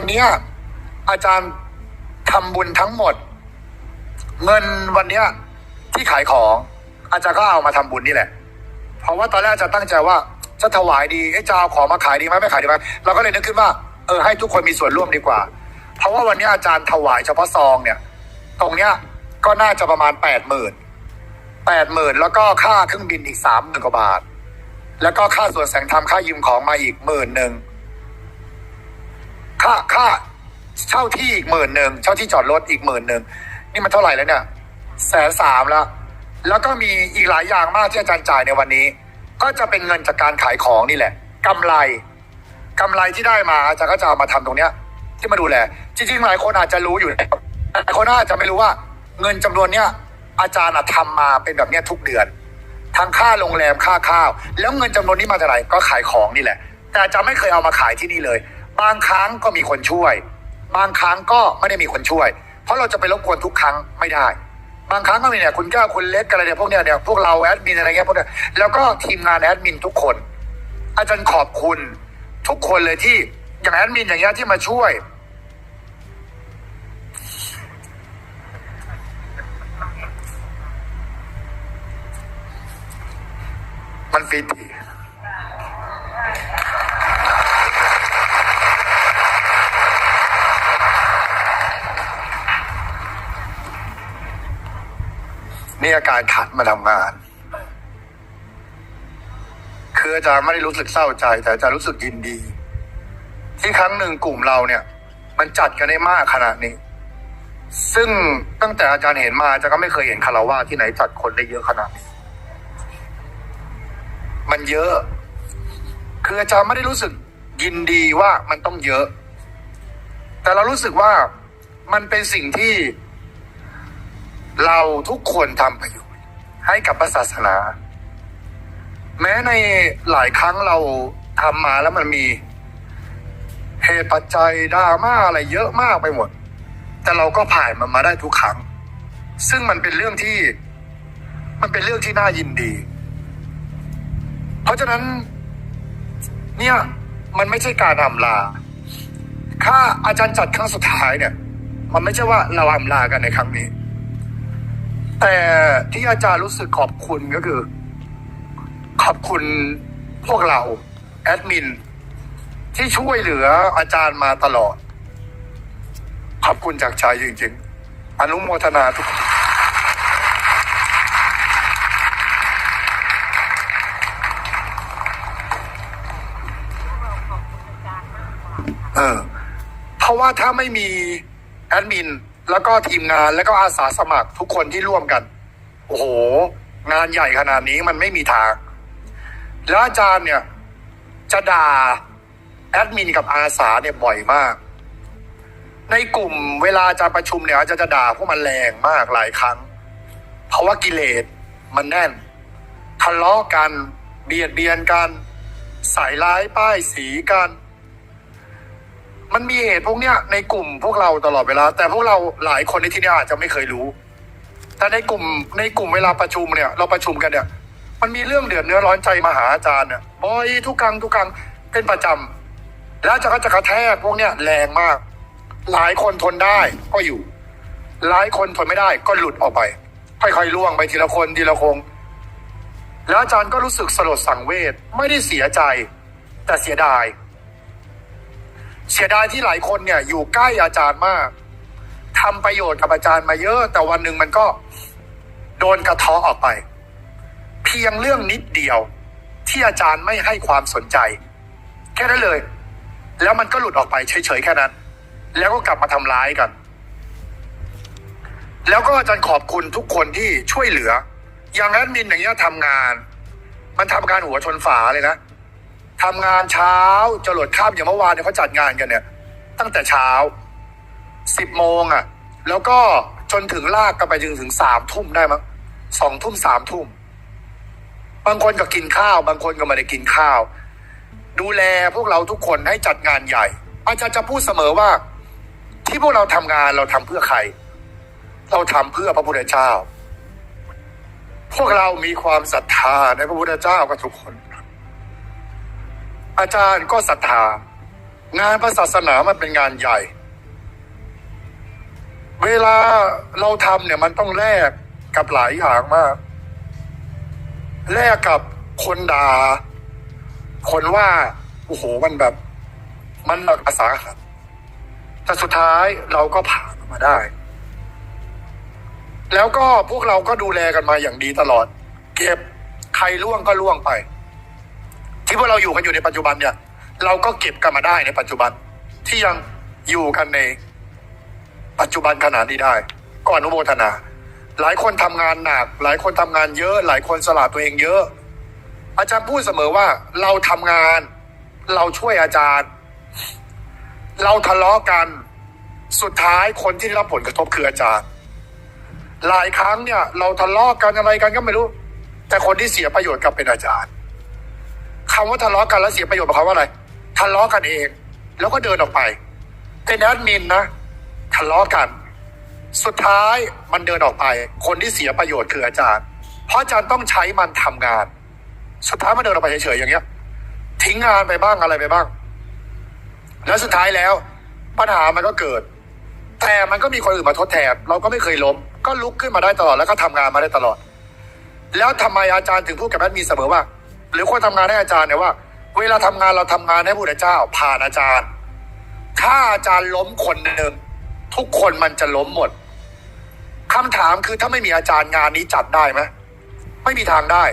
วันเนี้ยอาจารย์ทำบุญทั้งหมด เงินวันเนี้ยที่ขายของ อาจารย์ก็เอามาทำบุญนี่แหละ เพราะว่าตอนแรกอาจารย์ตั้งใจว่าจะถวายดีเอ้จะเอาของมาขายดีไหมไม่ขายดีไหมเราก็เลยนึกขึ้นว่าเออให้ทุกคนมีส่วนร่วมดีกว่า เพราะว่าวันนี้อาจารย์ถวายเฉพาะซองเนี่ย ตรงเนี้ยก็น่าจะประมาณแปดหมื่นแปดหมื่นแล้วก็ค่าเครื่องบินอีกสามหมื่นกว่าบาท แล้วก็ค่าส่วนแสงธรรมค่ายืมของมาอีกหมื่นหนึ่ง ค่าค่าเช่าที่อีกหมื่นหนึ่งเช่าที่จอดรถอีกหมื่นหนึ่งนี่มันเท่าไหร่แล้วเนี่ยแสนสามแล้ว แล้วก็มีอีกหลายอย่างมากที่อาจารย์จ่ายในวันนี้ ก็จะเป็นเงินจากการขายของนี่แหละกำไรกำไรที่ได้มาอาจารย์ก็จะเอามาทำตรงเนี้ย ที่มาดูแล จริงๆหลายคนอาจจะรู้อยู่แล้วหลายคนอาจจะไม่รู้ว่าเงินจำนวนเนี้ยอาจารย์อะทำมาเป็นแบบเนี้ยทุกเดือน ทั้งค่าโรงแรมค่าข้าว แล้วเงินจำนวนนี้มาจากไหนก็ขายของนี่แหละ แต่อาจารย์ไม่เคยเอามาขายที่นี่เลย บางครั้งก็มีคนช่วย บางครั้งก็ไม่ได้มีคนช่วย เพราะเราจะไปรบกวนทุกครั้งไม่ได้ บางครั้งก็มีเนี่ยคุณแก้วคุณเล็กอะไรเนี่ยพวกเนี้ยเนี่ยพวกเราแอดมินอะไรเงี้ยพวกเนี้ยแล้วก็ทีมงานแอดมินทุกคน อาจารย์ขอบคุณทุกคนเลยที่อย่างแอดมินอย่างเงี้ยที่มาช่วยมันฟิต นี่อาการขัดมาทำงาน คืออาจารย์ไม่ได้รู้สึกเศร้าใจ แต่อาจารย์รู้สึกยินดี ที่ครั้งหนึ่งกลุ่มเราเนี่ย มันจัดกันได้มากขนาดนี้ ซึ่งตั้งแต่อาจารย์เห็นมาอาจารย์ก็ไม่เคยเห็นคาราวะที่ไหนจัดคนได้เยอะขนาดนี้ มันเยอะ คืออาจารย์ไม่ได้รู้สึกยินดีว่ามันต้องเยอะ แต่เรารู้สึกว่ามันเป็นสิ่งที่ เราทุกคนทำประโยชน์ให้กับพระศาสนา แม้ในหลายครั้งเราทำมาแล้วมันมีเหตุปัจจัยดราม่าอะไรเยอะมากไปหมด แต่เราก็ผ่านมันมาได้ทุกครั้ง ซึ่งมันเป็นเรื่องที่ มันเป็นเรื่องที่น่ายินดี เพราะฉะนั้น เนี่ยมันไม่ใช่การอำลา ถ้าอาจารย์จัดครั้งสุดท้ายเนี่ย มันไม่ใช่ว่าเราอำลากันในครั้งนี้ แต่ที่อาจารย์รู้สึกขอบคุณก็คือ ขอบคุณพวกเรา แอดมิน ที่ช่วยเหลืออาจารย์มาตลอด ขอบคุณจากใจจริงๆ อนุโมทนาทุกคนเออเพราะว่าถ้าไม่มีแอดมิน แล้วก็ทีมงานแล้วก็อาสาสมัครทุกคนที่ร่วมกัน โอ้โห งานใหญ่ขนาดนี้มันไม่มีทาง แล้วอาจารย์เนี่ย จะด่าแอดมินกับอาสาเนี่ยบ่อยมาก ในกลุ่มเวลาอาจารย์ประชุมเนี่ยอาจารย์จะด่าพวกมันแรงมากหลายครั้ง เพราะว่ากิเลสมันแน่นทะเลาะกันเบียดเบียนกัน ใส่ร้ายป้ายสีกัน มันมีเหตุพวกเนี้ยในกลุ่มพวกเราตลอดเวลา แต่พวกเราหลายคนในที่นี้อาจจะไม่เคยรู้ แต่ในกลุ่มในกลุ่มเวลาประชุมเนี่ย เราประชุมกันเนี่ย มันมีเรื่องเดือดเนื้อร้อนใจมาหาอาจารย์เนี่ยบ่อยทุกครั้งทุกครั้งเป็นประจำแล้วจารย์ก็จะกระแทกพวกเนี้ยแรงมาก หลายคนทนได้ก็อยู่ หลายคนทนไม่ได้ก็หลุดออกไป ค่อยๆล่วงไปทีละคนทีละคง แล้วอาจารย์ก็รู้สึกสลดสังเวชไม่ได้เสียใจ แต่เสียดาย เสียดายที่หลายคนเนี่ย อยู่ใกล้อาจารย์มากทำประโยชน์กับอาจารย์มาเยอะ แต่วันหนึ่งมันก็โดนกระทาะออกไป เพียงเรื่องนิดเดียว ที่อาจารย์ไม่ให้ความสนใจ แค่นั้นเลย แล้วมันก็หลุดออกไปเฉยๆแค่นั้น แล้วก็กลับมาทำร้ายกัน แล้วก็อาจารย์ขอบคุณทุกคนที่ช่วยเหลือ อย่างแอดมินอย่างเงี้ยทำงาน มันทำงานหัวชนฝาเลยนะ ทำงานเช้าจรดข้ามอย่างเมื่อวานเนี่ยเขาจัดงานกันเนี่ย ตั้งแต่เช้าสิบโมงอะ แล้วก็จนถึงลากกันไปจนถึงสามทุ่มได้มั้งสองทุ่มสามทุ่ม บางคนก็กินข้าว บางคนก็ไม่ได้กินข้าว ดูแลพวกเราทุกคนให้จัดงานใหญ่ อาจารย์จะพูดเสมอว่า ที่พวกเราทำงานเราทำเพื่อใคร เราทำเพื่อพระพุทธเจ้า พวกเรามีความศรัทธาในพระพุทธเจ้ากับทุกคน อาจารย์ก็ศรัทธางานพระศาสนามันเป็นงานใหญ่ เวลาเราทำเนี่ยมันต้องแลกกับหลายอย่างมาก แลกกับคนด่าคนว่าโอ้โหมันแบบ มันหนักอาสาหัสแต่สุดท้ายเราก็ผ่านมาได้ แล้วก็พวกเราก็ดูแลกันมาอย่างดีตลอด เก็บใครล่วงก็ล่วงไป ที่พวกเราอยู่กันอยู่ในปัจจุบันเนี่ย เราก็เก็บกันมาได้ในปัจจุบันที่ยังอยู่กันในปัจจุบันขนาดนี้ได้ก็อนอุโมทนา หลายคนทำงานหนัก หลายคนทำงานเยอะ หลายคนสละตัวเองเยอะ อาจารย์พูดเสมอว่าเราทำงาน เราช่วยอาจารย์ เราทะเลาะกันสุดท้ายคนที่ได้รับผลกระทบคืออาจารย์ หลายครั้งเนี่ย เราทะเลาะกันอะไรกันก็ไม่รู้ แต่คนที่เสียประโยชน์กลับเป็นอาจารย์ คำว่าทะเลาะกันแล้วเสียประโยชน์หมายความว่าอะไรทะเลาะกันเอง แล้วก็เดินออกไปเป็นแอดมินนะทะเลาะกัน สุดท้ายมันเดินออกไป คนที่เสียประโยชน์คืออาจารย์ เพราะอาจารย์ต้องใช้มันทำงาน สุดท้ายมันเดินออกไปเฉยๆอย่างเงี้ย ทิ้งงานไปบ้างอะไรไปบ้าง แล้วสุดท้ายแล้ว ปัญหามันก็เกิด แต่มันก็มีคนอื่นมาทดแทน เราก็ไม่เคยล้ม ก็ลุกขึ้นมาได้ตลอดแล้วก็ทำงานมาได้ตลอด แล้วทำไมอาจารย์ถึงพูดกับแอดมินเสมอว่า หรือคนทำงานให้อาจารย์เนี่ยว่า เวลาทำงานเราทำงานให้พระพุทธเจ้า ผ่านอาจารย์ ถ้าอาจารย์ล้มคนหนึ่งทุกคนมันจะล้มหมดคำถามคือถ้าไม่มีอาจารย์งานนี้จัดได้ไหมไม่มีทางได้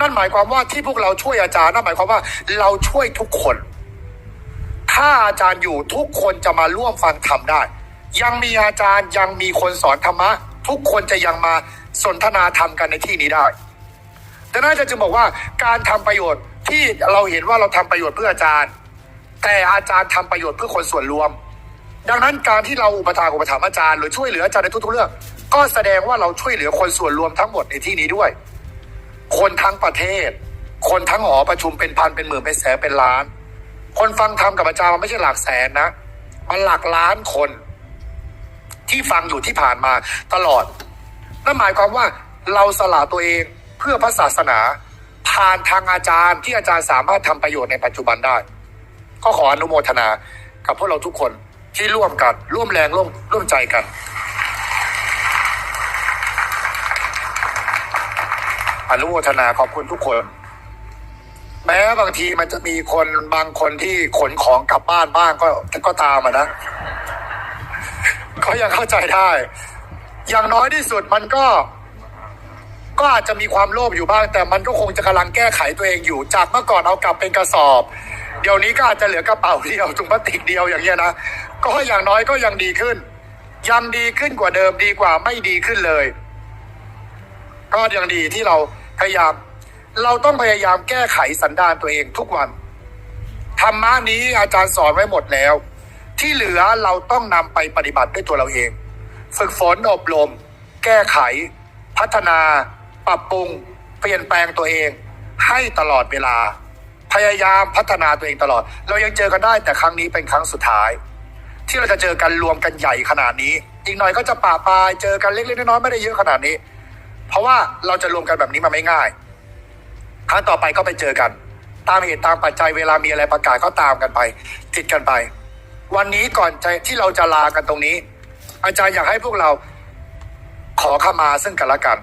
นั่นหมายความว่าที่พวกเราช่วยอาจารย์นั่นหมายความว่าเราช่วยทุกคน ถ้าอาจารย์อยู่ทุกคนจะมาร่วมฟังธรรมได้ ยังมีอาจารย์ยังมีคนสอนธรรมะ ทุกคนจะยังมาสนทนาธรรมกันในที่นี้ได้ ดังนั้นอาจารย์จึงบอกว่าการทำประโยชน์ที่เราเห็นว่าเราทำประโยชน์เพื่ออาจารย์ แต่อาจารย์ทำประโยชน์เพื่อคนส่วนรวม ดังนั้นการที่เราอุปถากอุปถัมภ์อาจารย์หรือช่วยเหลืออาจารย์ในทุกๆเรื่อง ก็แสดงว่าเราช่วยเหลือคนส่วนรวมทั้งหมดในที่นี้ด้วย คนทั้งประเทศ คนทั้งหอประชุมเป็นพันเป็นหมื่นเป็นแสนเป็นล้าน คนฟังธรรมกับอาจารย์มันไม่ใช่หลักแสนนะ มันหลักล้านคน ที่ฟังอยู่ที่ผ่านมาตลอดนั่นหมายความว่าเราสละตัวเอง พื่อพระศาสนา ผ่านทางอาจารย์ที่อาจารย์สามารถทำประโยชน์ในปัจจุบันได้ ก็ขออนุโมทนากับพวกเราทุกคนที่ร่วมกันร่วมแรงร่วมร่วมใจกัน อนุโมทนาขอบคุณทุกคน แม้บางทีมันจะมีคนบางคนที่ขนของกลับบ้านบ้างก็ก็ตามอะนะก็ยังเข้าใจได้ อย่างน้อยที่สุดมันก็ ก็อาจจะมีความโลภอยู่บ้าง แต่มันก็คงจะกำลังแก้ไขตัวเองอยู่ จากเมื่อก่อนเอากลับเป็นกระสอบ เดี๋ยวนี้ก็อาจจะเหลือกระเป๋าเดียวถุงพลาสติกเดียวอย่างเงี้ยนะก็อย่างน้อยก็ยังดีขึ้น ยังดีขึ้นกว่าเดิมดีกว่าไม่ดีขึ้นเลย ก็ยังดีที่เราพยายาม เราต้องพยายามแก้ไขสันดานตัวเองทุกวันธรรมะนี้อาจารย์สอนไว้หมดแล้ว ที่เหลือเราต้องนำไปปฏิบัติด้วยตัวเราเอง ฝึกฝนอบรม แก้ไข พัฒนา ปรับปรุงเปลี่ยนแปลงตัวเอง ให้ตลอดเวลา พยายามพัฒนาตัวเองตลอด เรายังเจอกันได้แต่ครั้งนี้เป็นครั้งสุดท้าย ที่เราจะเจอกันรวมกันใหญ่ขนาดนี้ อีกหน่อยก็จะป่าปลายเจอกันเล็กๆน้อยๆไม่ได้เยอะขนาดนี้ เพราะว่าเราจะรวมกันแบบนี้มาไม่ง่ายครั้งต่อไปก็ไปเจอกัน ตามเหตุตามปัจจัยเวลามีอะไรประกาศก็ตามกันไป ติดกันไป วันนี้ก่อนจที่เราจะลากันตรงนี้ อาจารย์อยากให้พวกเราขอขามาซึ่งกันและกัน